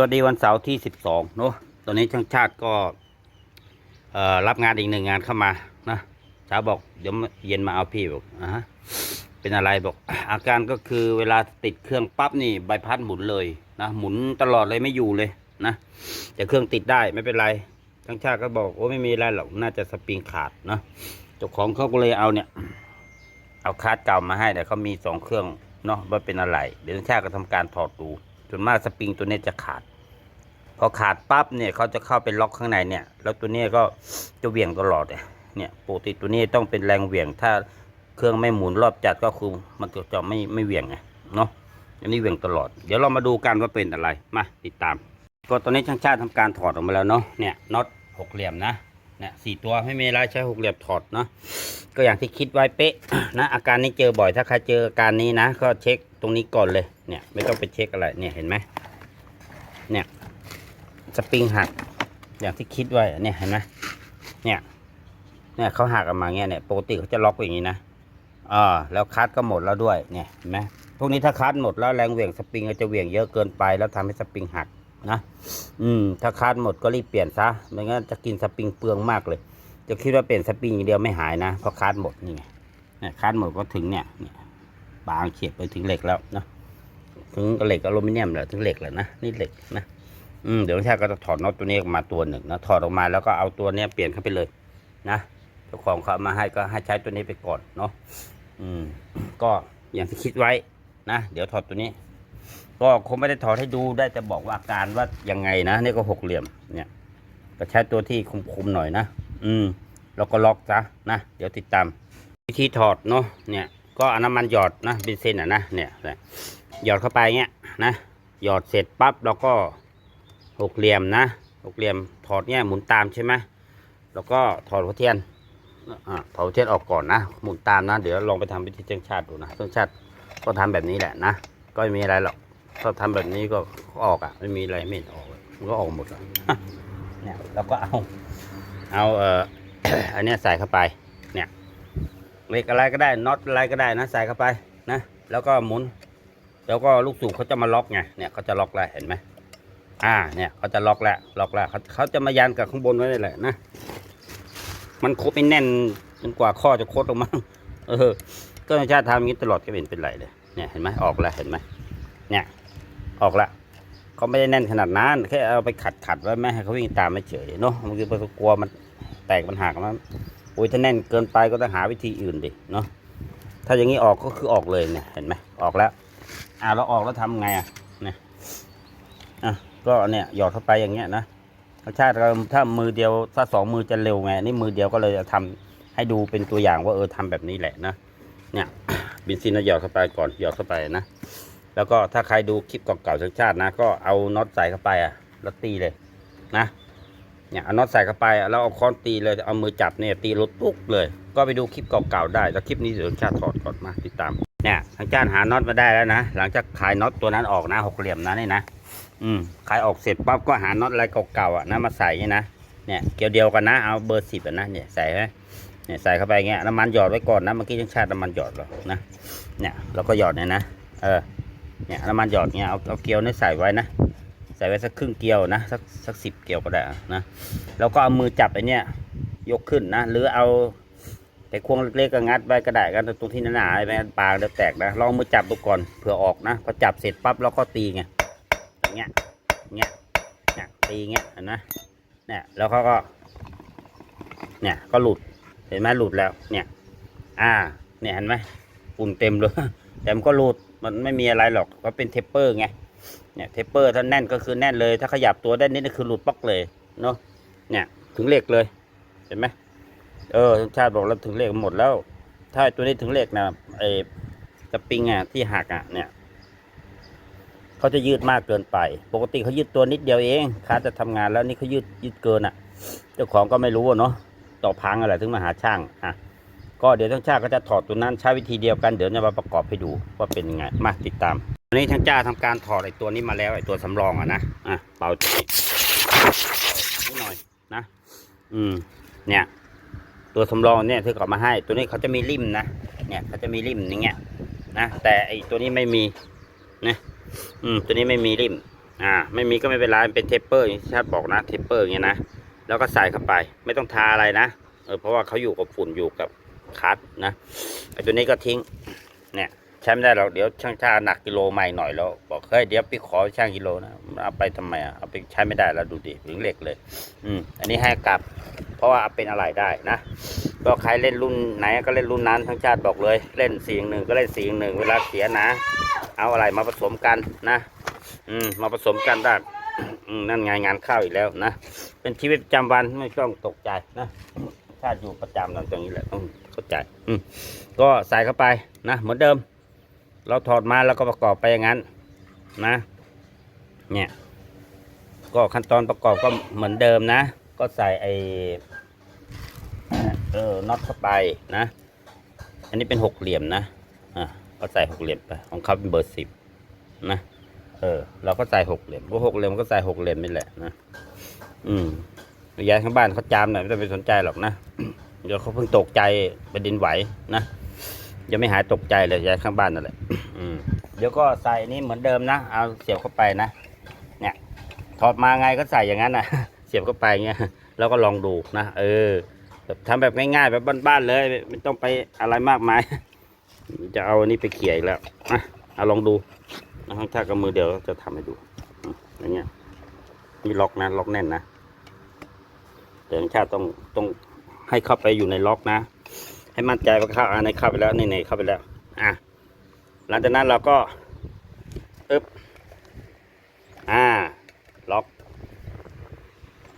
วัสดีวันเสาร์ที่สิบสองเนอะตอนนี้ช่างชาติก็รับงานอีกหนึ่งงานเข้ามานะเช้าบอกเดี๋ยวเย็นมาเอาพี่บอกอะเป็นอะไรบอก อาการก็คือเวลาติดเครื่องปั๊บนี่ใบพัดหมุนเลยนะหมุนตลอดเลยไม่อยู่เลยนะแต่เครื่องติดได้ไม่เป็นไรช่างชาติก็บอกโอ้ไม่มีอะไรหรอกน่าจะสปริงขาดนะเจ้าของเขาก็เลยเอาเนี่ย เอาคาดเก่ามาให้แต่เขามีสองเครื่องเนาะว่าเป็นอะไร เดี๋ยวช่างชาติก็ทำการถอดดู ส่วนมากสปริงตัวนี้จะขาด พอขาดปั๊บเนี่ยเขาจะเข้าไปล็อกข้างในเนี่ย แล้วตัวนี้ก็จะเหวี่ยงตลอดเนี่ยปกติตัวนี้ต้องเป็นแรงเหวี่ยง ถ้าเครื่องไม่หมุนรอบจัดก็คือมันจะไม่ไม่เหวี่ยงไงเนาะอันนี้เหวี่ยงตลอด เดี๋ยวเรามาดูกันว่าเป็นอะไรมาติดตาม ก็ตอนนี้ช่างชาติทำการถอดออกมาแล้วเนาะเนี่ยน็อตหกเหลี่ยมนะ เนี่ยสี่ตัวไม่มีไรใช้หกเหลี่ยมถอดเนาะก็อย่างที่คิดไว้เป๊ะนะอาการนี้เจอบ่อยถ้าใครเจออาการนี้นะ ก็เช็คตรงนี้ก่อนเลยเนี่ยไม่ต้องไปเช็คอะไรเนี่ยเห็นไหมเนี่ยสปริงหักอย่างที่คิดไว้เนี่ยเห็นไหมเนี่ยเนี่ยเขาหักออกมาเงี้ยเนี่ยปกติเขาจะล็อกอย่างนี้นะอ่าแล้วคัดก็หมดแล้วด้วยเนี่ยเห็นไหมพวกนี้ถ้าคัดหมดแล้วแรงเหวี่ยงสปริงก็จะเหวี่ยงเยอะเกินไปแล้วทำให้สปริงหัก นะ อืม ถ้าคัดหมดก็รีบเปลี่ยนซะ ไม่งั้นจะกินสปริงเปลืองมากเลย จะคิดว่าเปลี่ยนสปริงอย่างเดียวไม่หายนะ เพราะคัดหมดนี่ไงเนี่ยคัดหมดก็ถึงเนี่ยเนี่ย บางเฉียบไปถึงเหล็กแล้วนะ ถึงเหล็กอลูมิเนียมแล้วถึงเหล็กแล้วนะ นี่เหล็กนะ อืม เดี๋ยวชาติก็จะถอดน็อตตัวนี้ออกมาตัวหนึ่งนะ ถอดออกมาแล้วก็เอาตัวเนี้ยเปลี่ยนเข้าไปเลย นะเจ้าของเขามาให้ก็ให้ใช้ตัวนี้ไปก่อนเนาะ อืม ก็อย่างที่คิดไว้นะ เดี๋ยวถอดตัวนี้ ก็คงไม่ได้ถอดให้ดูได้แต่บอกว่าอาการว่ายังไงนะนี่ก็หกเหลี่ยมเนี่ยก็ใช้ตัวที่คุมๆหน่อยนะ อืม แล้วก็ล็อกซะนะ เดี๋ยวติดตาม วิธีถอดเนาะเนี่ย ก็เอาน้ำมันหยอดนะเบนซินอะนะเนี่ยหยอดเข้าไปเงี้ยนะหยอดเสร็จปั๊บเราก็หกเหลี่ยมนะหกเหลี่ยมถอดเนี่ยหมุนตามใช่ไหมแล้วก็ถอดหัวเทียนอ่าถอดหัวเทียนออกก่อนนะหมุนตามนะ เดี๋ยวลองไปทำวิธีเจ้งชาติดูนะเจ้งชาติก็ทำแบบนี้แหละนะ ก็ไม่มีอะไรหรอก ถ้าทำแบบนี้ก็ออกอะ ไม่มีอะไรไม่เห็นออกเลยมันก็ออกหมดแล้วเนี่ยเราก็เอาเอาเอ่ออันเนี้ยใส่เข้าไป เนี่ยเหล็กอะไรก็ได้น็อตอะไรก็ได้นะใส่เข้าไปนะแล้วก็หมุน แล้วก็ลูกสูบเขาจะมาล็อกไงเนี่ยเขาจะล็อกแล้วเห็นไหมอ่าเนี่ยเขาจะล็อกแล้วล็อกแล้วเขาเขาจะมายันกับข้างบนไว้นี่แหละนะมันครบไม่แน่นจนกว่าข้อจะโคตรออกมาเออ ก็ชาติทำอย่างนี้ตลอดก็เป็นเป็นไรเลยเนี่ยเห็นไหมออกแล้วเห็นไหมเนี่ยออกแล้วเขาไม่ได้แน่นขนาดนั้นแค่เอาไปขัดขัดไว้ไม่ให้เขาวิ่งตามไม่เฉยเนาะมันคือไปกลัวมันแตกมันหักมันโอ้ยถ้าแน่นเกินไปก็ต้องหาวิธีอื่นดิเนาะถ้าอย่างนี้ออกก็คือออกเลยเนี่ยเห็นไหมออกแล้วอ่าเราออกแล้วทำไงอะเนี่ยอะก็เนี่ยหยอดเข้าไปอย่างเงี้ยนะรสชาติเราถ้ามือเดียวถ้าสองมือจะเร็วไงนี่มือเดียวก็เลยจะทำให้ดูเป็นตัวอย่างว่าเออทำแบบนี้แหละนะ เนี่ยบินซินเราหยอดเข้าไปก่อนหยอดเข้าไปนะ แล้วก็ถ้าใครดูคลิปเก่าๆชังชาตินะ ก็เอาน็อตใส่เข้าไปอะแล้วตีเลยนะเนี่ยเอาน็อตใส่เข้าไปแล้วเอาค้อนตีเลยเอามือจับเนี่ยตีรถปุ๊กเลย ก็ไปดูคลิปเก่าๆได้แล้วคลิปนี้เดี๋ยวชาติถอดก่อนมาติดตามเนี่ยทางชาติหาน็อตมาได้แล้วนะหลังจากขายน็อตตัวนั้นออกนะหกเหลี่ยมนะนี่นะอืมขายออกเสร็จปั๊บก็หาน็อตอะไรเก่าๆอะนะมาใส่นี่นะเนี่ยเกี่ยวเดียวกันนะเอาเบอร์สิบอะนะเนี่ยใส่ไหม เนี่ยใส่เข้าไปเงี้ยน้ำมันหยอดไว้ก่อนนะเมื่อกี้ยังชาติน้ำมันหยอดหรอนะเนี่ยเราก็หยอดเนี่ยนะเออเนี่ยน้ำมันหยอดเงี้ยเอาเอาเกลียวเนี่ยใส่ไว้นะใส่ไว้สักครึ่งเกลียวนะสักสักสิบเกลียวก็ได้นะแล้วก็เอามือจับไอ้เนี่ยยกขึ้นนะหรือเอาแต่ควงเล็กๆก็งัดไว้ก็ได้กันตรงที่หนาๆไว้ปลาเดี๋ยวแตกนะลองมือจับดูก่อนเผื่อออกนะพอจับเสร็จปั๊บเราก็ตีไงอย่างเงี้ยเงี้ยเนี่ยตีเงี้ยนไหมเนี่ยแล้วเขาก็ เนี่ยก็หลุด เห็นไหมหลุดแล้ว เนี่ย อ่า เนี่ยเห็นไหมปุ่นเต็มเลย แต่มันก็หลุด มันไม่มีอะไรหรอกเพราะเป็นเทปเปอร์ไง เนี่ยเทปเปอร์ถ้าแน่นก็คือแน่นเลย ถ้าขยับตัวได้นิดนึงคือหลุดป๊อกเลยเนาะ เนี่ยถึงเหล็กเลย เห็นไหมเออชาติบอกแล้วถึงเหล็กหมดแล้ว ถ้าตัวนี้ถึงเหล็กนะไอ้สปริงอะที่หักอะ เนี่ยเขาจะยืดมากเกินไป ปกติเขายืดตัวนิดเดียวเองค้าจะทำงานแล้วนี่เขายืดยืดเกินอะ เจ้าของก็ไม่รู้เนาะ ต่อพังอะไรถึงมาหาช่างอะก็เดี๋ยวทั้งช่างก็จะถอดตัวนั้นใช้วิธีเดียวกันเดี๋ยวจะมาประกอบให้ดูว่าเป็นยังไงมาติดตามอันนี้ทั้งจ้าทำการถอดไอ้ตัวนี้มาแล้วไอ้ตัวสำรองอะนะอะเป่านิดหน่อยนะอืมเนี่ย ตัวสำรองเนี่ยที่เขามาให้ ตัวนี้เขาจะมีริมนะเนี่ยเขาจะมีริมอย่างเงี้ยนะแต่ไอ้ตัวนี้ไม่มีนะอืมตัวนี้ไม่มีริมอ่า ไม่มีก็ไม่เป็นไรเป็นเทปเปอร์ที่ชาติบอกนะเทปเปอร์อย่างเงี้ยนะ แล้วก็ใส่เข้าไป ไม่ต้องทาอะไรนะเออเพราะว่าเขาอยู่กับฝุ่นอยู่กับคัดนะไอตัวนี้ก็ทิ้ง เนี่ยใช้ไม่ได้หรอกเดี๋ยวช่างชาหนักกิโลใหม่หน่อยแล้วบอกเฮ้ยเดี๋ยวพี่ขอช่างกิโลนะเอาไปทำไมอะเอาไปใช้ไม่ได้แล้วดูดิถึงเหล็กเลย อืมอันนี้ให้กลับ เพราะว่าเอาเป็นอะไรได้นะ ก็ใครเล่นรุ่นไหนก็เล่นรุ่นนั้นทั้งชาติบอกเลย เล่นสีหนึ่งก็เล่นสีหนึ่งเวลาเสียนะ เอาอะไรมาผสมกันนะ อืมมาผสมกันได้ นั่นไงงานข้าวอีกแล้วนะ เป็นชีวิตประจำวันไม่ต้องตกใจนะชาติอยู่ประจำตรงนี้แหละต้องเข้าใจ อืก็ใส่เข้าไปนะเหมือนเดิม เราถอดมาแล้วก็ประกอบไปอย่างนั้น นะ เนี่ย ก็ขั้นตอนประกอบก็เหมือนเดิมนะ ก็ใส่ไอเออน็อตเข้าไปนะ อันนี้เป็นหกเหลี่ยมนะอะก็ใส่หกเหลี่ยมไปของเขาเป็นเบอร์สิบนะ เออ เราก็ใส่หกเหลี่ยมก็หกเหลี่ยมก็ใส่หกเหลี่ยมนี่แหละนะ อืมยายข้างบ้านเขาจามหน่อยไม่ต้องไปสนใจหรอกนะ เดี๋ยวเขาเพิ่งตกใจแผ่นดินไหวนะยังไม่หายตกใจเลยยายข้างบ้านนั่นแหละอืมเดี๋ยวก็ใส่นี่เหมือนเดิมนะ เอาเสียบเข้าไปนะ เนี่ย ถอดมาไงก็ใส่อย่างนั้นนะเสียบเข้าไปเงี้ย แล้วก็ลองดูนะ เออแบบทำแบบง่ายๆ แบบบ้านๆเลย ไม่ไม่ต้องไปอะไรมากมาย จะเอาอันนี้ไปเขี่ยอีกแล้วอะเอาลองดู นะครับถ้ากับมือเดียวจะทำให้ดูอย่างเงี้ยนี่ล็อกนะล็อกแน่นนะแต่ชาติต้องต้องให้เข้าไปอยู่ในล็อกนะ ให้มั่นใจว่าเข้าอ่าในเข้าไปแล้วในในเข้าไปแล้ว อะหลังจากนั้นเราก็อึบอ่า ล็อก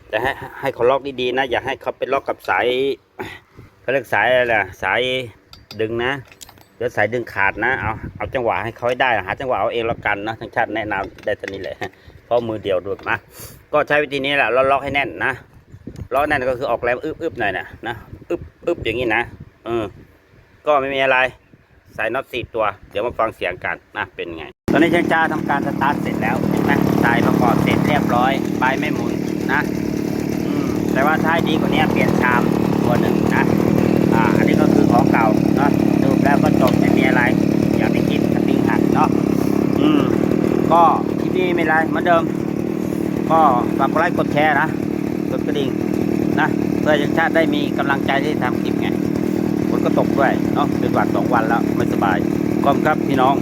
แต่ให้ให้เขาล็อกดีๆนะ อย่าให้เขาไปล็อกกับสายเขาเรียกสายอะไรล่ะสายดึงนะ เดี๋ยวสายดึงขาดนะเอาเอาจังหวะให้เขาให้ได้หาจังหวะเอาเองแล้วกันนะทั้งชาติแนะนำได้ตอนนี้แหละเพราะมือเดียวด้วยมาก็ใช้วิธีนี้แหละเราล็อกให้แน่นนะล็อกแน่นก็คือออกแรงอึบๆหน่อยนะนะอึบอึบอย่างนี้นะเออก็ไม่มีอะไรใส่น็อตสี่ตัว เดี๋ยวมาฟังเสียงกันนะเป็นไง ตอนนี้ช่างจ้าทำการสตาร์ทเสร็จแล้วเห็นไหมสายประกอบเสร็จเรียบร้อยใบไม่หมุนนะอืมแต่ว่าท้ายดีกว่านี้เปลี่ยนชามตัวหนึ่งนะอ่าอันนี้ก็คือของเก่าเนาะดูแล้วก็จบ ม่มีอะไร อย่าไปคิดสปริงหักเนาะอืม ก็คลิปนี้ไม่เป็นไรเหมือนเดิม ก็ฝากกดไลค์กดแชร์นะกดกระดิ่งนะเพื่อช่างชาติได้มีกำลังใจที่ทำคลิปไงฝนก็ตกด้วยเนาะเป็นวันสองวันแล้วไม่สบายขอบคุณครับพี่น้อง